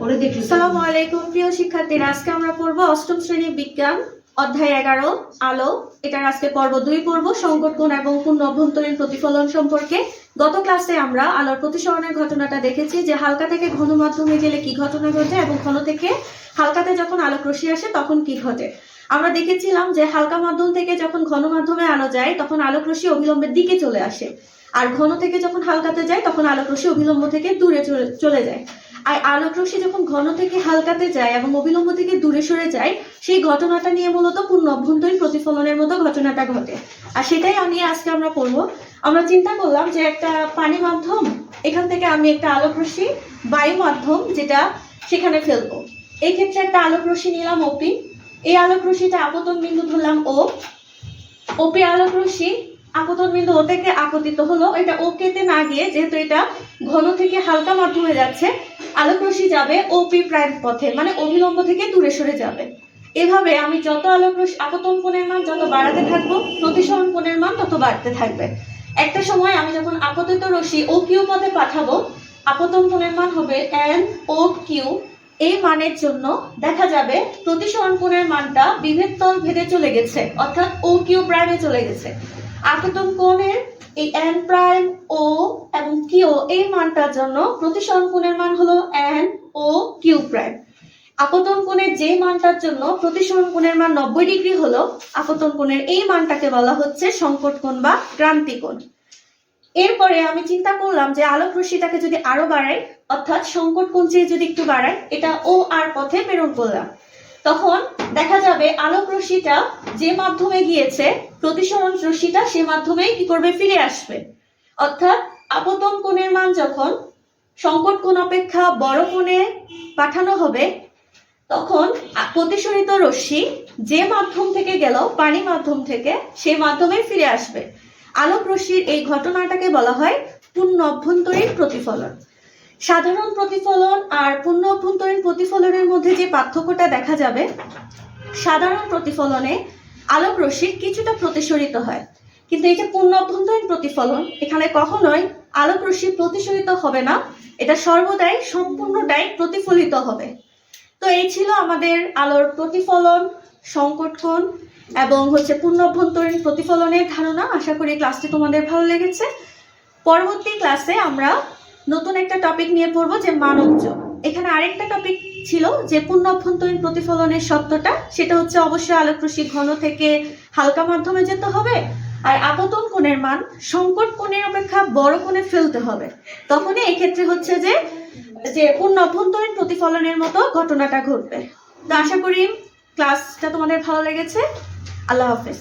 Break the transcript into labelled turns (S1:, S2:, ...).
S1: ওরে দেখলি।
S2: সালামু আলাইকুম, প্রিয় শিক্ষার্থীরা। আজকে আমরা পড়ব অষ্টম শ্রেণি বিজ্ঞান, অধ্যায় এগারো, আলো। এটার আজকে পর্ব দুই পর্ব সংকট এবং পূর্ণ অভ্যন্তরীণ প্রতিফলন সম্পর্কে। গত ক্লাসে আমরা আলোর প্রতিসরণের ঘটনাটা দেখেছি যে হালকা থেকে ঘন মাধ্যমে গেলে কি ঘটনা ঘটে এবং ঘন থেকে হালকাতে যখন আলোক রশ্মি আসে তখন কি ঘটে। আমরা দেখেছিলাম যে হালকা মাধ্যম থেকে যখন ঘন মাধ্যমে আলো যায়, তখন আলোক রশ্মি অবিলম্বের দিকে চলে আসে। আর ঘন থেকে যখন হালকাতে যায়, তখন আলোক রশ্মি অবিলম্ব থেকে দূরে চলে- চলে যায়। আর আলোক রশ্মি যখন ঘন থেকে হালকাতে যায় এবং অবিলম্ব থেকে দূরে সরে যায়, সেই ঘটনাটা নিয়ে মূলত পূর্ণ অভ্যন্তরীণ প্রতিফলনের মতো ঘটনাটা ঘটে। আর সেটাই আমি আজকে আমরা পড়ব আমরা চিন্তা করলাম যে একটা পানি মাধ্যম, এখান থেকে আমি একটা আলোক রশ্মি, বায়ু মাধ্যম যেটা সেখানে ফেলব। এই ক্ষেত্রে একটা আলোক রশ্মি নিলাম ওপি এই আলোক রশ্মিটা আপতন বিন্দু ধরলাম ও ওপি আলোক রশ্মি আপতন বিন্দু ও থেকে আপতিত হলো। এটা ওকেতে না গিয়ে যেহেতু এটা ঘন থেকে হালকা মাধ্যমে যাচ্ছে আলোক রশ্মি যাবে ওপি প্রাইম পথে মানে অবিলম্ব থেকে দূরে সরে যাবে। এভাবে আমি যত আলোক রশ্মি আপতন কোণের মান যত বাড়াতে থাকব প্রতিসরণ কোণের মান তত বাড়তে থাকবে। একটা সময় আমি যখন আপতিত রশ্মি ও কিউ পথে পাঠাবো আপতন কোণের মান হবে এন ও কিউ এই মানের জন্য দেখা যাবে প্রতিসরণ কোণের মানটা বিভেদ তল ভেদে চলে গেছে, অর্থাৎ ও কিউ প্রাইমে চলে গেছে। আপতন কোণের এই এন প্রাইম ও এবং কিউ এই মানটার জন্য প্রতিসরণ কোণের মান হলো এন ও কিউ প্রাইম। আপতন কোণের যে মানটার জন্য প্রতিসরণ কোণের মান নব্বই ডিগ্রি হলো, আপতন কোণের এই মানটাকে বলা হচ্ছে সংকট কোণ বা ক্রান্তি কোণ। এরপরে আমি চিন্তা করলাম যে আলোক রশ্মিটাকে যদি আরও বাড়াই, অর্থাৎ সংকট কোণ চেয়ে যদি একটু বাড়াই, এটা ও আর পথে প্রেরণ করলাম। তখন দেখা যাবে আলোক রশ্মিটা যে মাধ্যমে গিয়েছে, প্রতিসরণ রশ্মিটা সে মাধ্যমেই কি করবে? ফিরে আসবে। অর্থাৎ আপতন কোণের মান যখন সংকট কোণ অপেক্ষা বড় কোণে পাঠানো হবে, তখন প্রতিসরিত রশ্মি যে মাধ্যম থেকে গেল, পানি মাধ্যম থেকে, সে মাধ্যমে ফিরে আসবে। আলোক রশ্মির এই ঘটনাটাকে বলা হয় পূর্ণ অভ্যন্তরীণ প্রতিফলন। সাধারণ প্রতিফলন আর পূর্ণ অভ্যন্তরীণ প্রতিফলনের মধ্যে যে পার্থক্যটা দেখা যাবে, সাধারণ প্রতিফলনে আলোক রশ্মি কিছুটা প্রতিসরিত হয়। কিন্তু এই যে পূর্ণ অভ্যন্তরীণ প্রতিফলন, এখানে কখনোই আলোক রশ্মি প্রতিসরিত হবে না, এটা সর্বদাই সম্পূর্ণটাই প্রতিফলিত হবে। তো এই ছিল আমাদের আলোর প্রতিফলন সংকট এবং হচ্ছে পূর্ণ অভ্যন্তরীণ প্রতিফলনের ধারণা। আশা করি ক্লাসটি তোমাদের ভালো লেগেছে। পরবর্তী ক্লাসে আমরা নতুন একটা টপিক নিয়ে পড়ব যে মানবজ এখানে আরেকটা টপিক ছিল যে পূর্ণ অভ্যন্তরীণ প্রতিফলনের সত্যটা সেটা হচ্ছে অবশ্যই আলোক রশ্মি ঘন থেকে হালকা মাধ্যমে যেতে হবে, আর আপতন কোণের মান সংকট কোণের অপেক্ষা বড় কোণে ফেলতে হবে। তখনই এক্ষেত্রে হচ্ছে যে যে পূর্ণ অভ্যন্তরীণ প্রতিফলনের মতো ঘটনাটা ঘটবে। তো আশা করি ক্লাসটা তোমাদের ভালো লেগেছে। আল্লাহ হাফেজ।